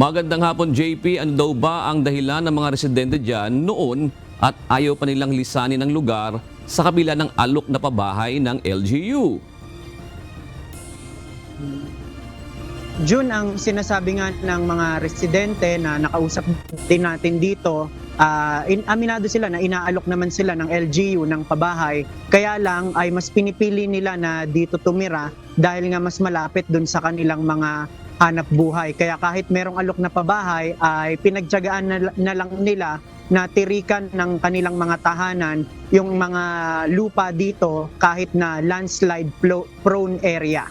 Magandang hapon JP, ano daw ba ang dahilan ng mga residente dyan noon at ayaw pa nilang lisanin ng lugar sa kabila ng alok na pabahay ng LGU? June, ang sinasabi nga ng mga residente na nakausap din natin dito, ah, in, aminado sila na inaalok naman sila ng LGU ng pabahay. Kaya lang ay mas pinipili nila na dito tumira dahil nga mas malapit dun sa kanilang mga hanap buhay. Kaya kahit merong alok na pabahay ay pinagtyagaan na, na lang nila na tirikan ng kanilang mga tahanan yung mga lupa dito kahit na landslide prone area.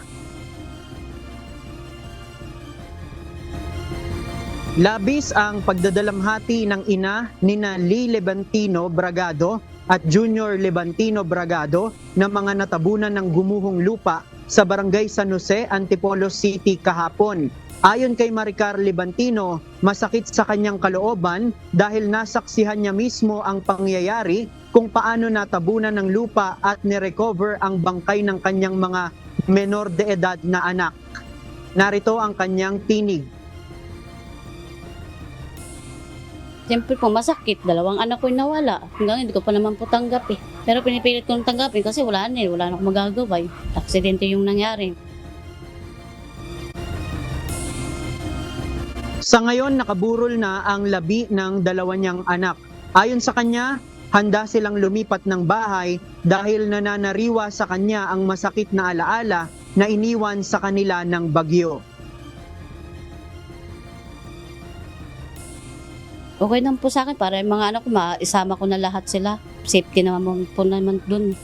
Labis ang pagdadalamhati ng ina ni na Lee Levantino Bragado at Junior Levantino Bragado na mga natabunan ng gumuhong lupa sa barangay San Jose, Antipolo City kahapon. Ayon kay Maricar Levantino, masakit sa kanyang kalooban dahil nasaksihan niya mismo ang pangyayari kung paano natabunan ng lupa at nirecover ang bangkay ng kanyang mga menor de edad na anak. Narito ang kanyang tinig. Siyempre po, masakit. Dalawang anak ko nawala. Hanggang hindi ko pa naman po tanggap eh. Pero pinipilit kong tanggapin kasi wala na eh. Wala na akong magagawa eh. Aksidente yung nangyari. Sa ngayon, nakaburol na ang labi ng dalawa niyang anak. Ayon sa kanya, handa silang lumipat ng bahay dahil nananariwa sa kanya ang masakit na alaala na iniwan sa kanila ng bagyo. Okay naman po sa akin para yung mga anak ko, maisama ko na lahat sila. Safety naman po naman dun.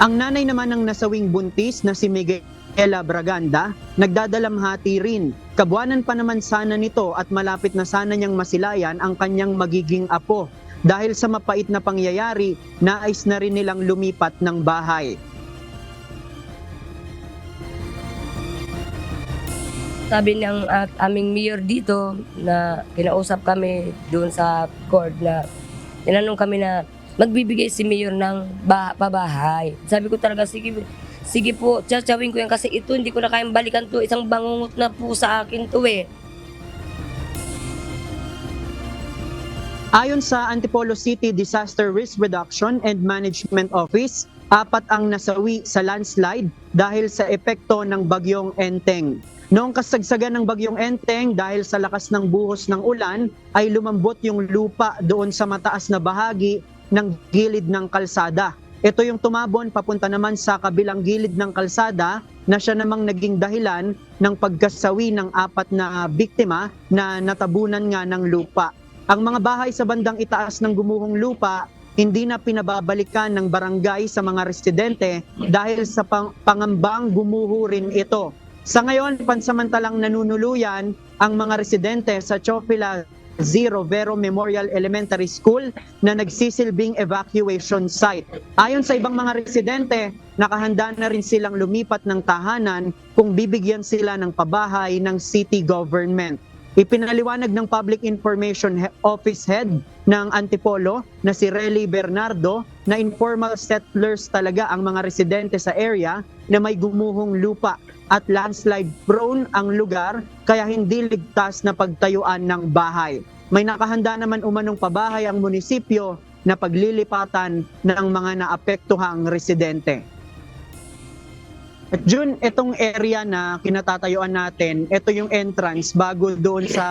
Ang nanay naman ng nasawing buntis na si Miguela Braganda, nagdadalamhati rin. Kabuanan pa naman sana nito at malapit na sana niyang masilayan ang kanyang magiging apo. Dahil sa mapait na pangyayari, nais na rin nilang lumipat ng bahay. Sabi ng at aming mayor dito na kinausap kami doon sa court na tinanong kami na magbibigay si mayor ng bah- pabahay. Sabi ko talaga, sige, sige po, tsatsawin ko yan kasi ito hindi ko na kayang balikan to. Isang bangungot na po sa akin to eh. Ayon sa Antipolo City Disaster Risk Reduction and Management Office, apat ang nasawi sa landslide dahil sa epekto ng bagyong Enteng. Noong kasagsagan ng bagyong Enteng dahil sa lakas ng buhos ng ulan ay lumambot yung lupa doon sa mataas na bahagi ng gilid ng kalsada. Ito yung tumabon papunta naman sa kabilang gilid ng kalsada na siya namang naging dahilan ng pagkasawi ng apat na biktima na natabunan nga ng lupa. Ang mga bahay sa bandang itaas ng gumuhong lupa hindi na pinababalikan ng barangay sa mga residente dahil sa pang- pangambang gumuho rin ito. Sa ngayon, pansamantalang nanunuluyan ang mga residente sa Chofila Zero Vero Memorial Elementary School na nagsisilbing evacuation site. Ayon sa ibang mga residente, nakahanda na rin silang lumipat ng tahanan kung bibigyan sila ng pabahay ng city government. Ipinaliwanag ng Public Information Office Head ng Antipolo na si Relly Bernardo na informal settlers talaga ang mga residente sa area na may gumuhong lupa at landslide prone ang lugar kaya hindi ligtas na pagtayuan ng bahay. May nakahanda naman umanong pabahay ang munisipyo na paglilipatan ng mga naapektuhang residente. At June, itong area na kinatatayuan natin, ito yung entrance bago doon sa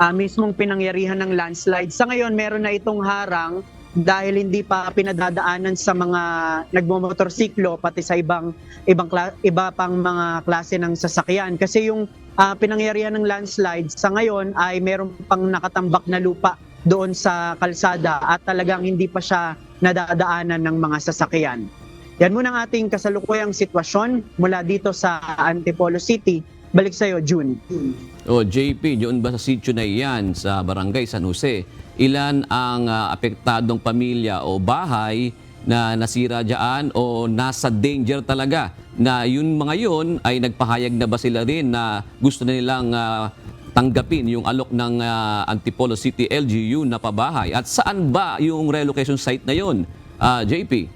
ah, mismong pinangyarihan ng landslide. Sa ngayon, meron na itong harang dahil hindi pa pinadadaanan sa mga nagmomotorsiklo pati sa ibang ibang iba pang mga klase ng sasakyan kasi yung ah, pinangyarihan ng landslide sa ngayon ay meron pang nakatambak na lupa doon sa kalsada at talagang hindi pa siya nadadaanan ng mga sasakyan. Yan muna ang ating kasalukuyang sitwasyon mula dito sa Antipolo City. Balik sa iyo, June. O JP, doon ba sa sityo na iyan sa Barangay San Jose, ilan ang ah, apektadong pamilya o bahay na nasira dyan o nasa danger talaga na yun mga yun ay nagpahayag na ba sila rin na gusto na nilang ah, tanggapin yung alok ng ah, Antipolo City LGU na pabahay at saan ba yung relocation site na yun, Ah, JP?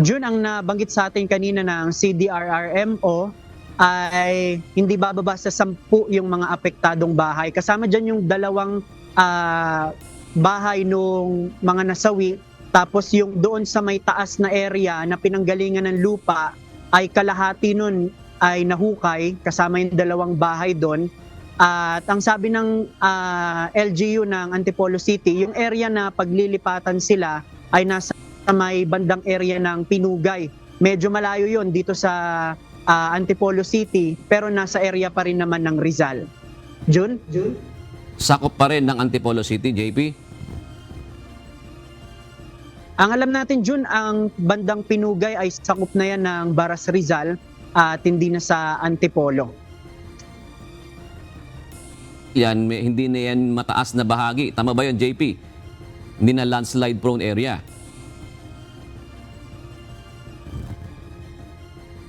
June, ang nabanggit sa atin kanina ng CDRRMO ay hindi bababa sa sampu yung mga apektadong bahay. Kasama dyan yung dalawang ah, bahay nung mga nasawi. Tapos yung doon sa may taas na area na pinanggalingan ng lupa ay kalahati nun ay nahukay kasama yung dalawang bahay doon. At ang sabi ng ah, LGU ng Antipolo City, yung area na paglilipatan sila ay nasa sa may bandang area ng Pinugay. Medyo malayo yon dito sa ah, Antipolo City pero nasa area pa rin naman ng Rizal. Jun? Jun? Sakop pa rin ng Antipolo City, JP? Ang alam natin Jun, ang bandang Pinugay ay sakop na yan ng Baras Rizal at hindi na sa Antipolo. Yan, may, hindi na yan mataas na bahagi. Tama ba yun, JP? Hindi na landslide prone area.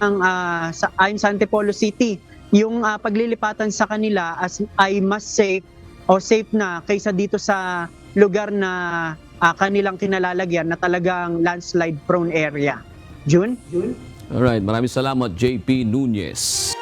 Ang ah, sa ayon sa Antipolo City, yung ah, paglilipatan sa kanila as ay mas safe o safe na kaysa dito sa lugar na ah, kanilang kinalalagyan na talagang landslide prone area. June? Alright, maraming salamat, JP Nunez.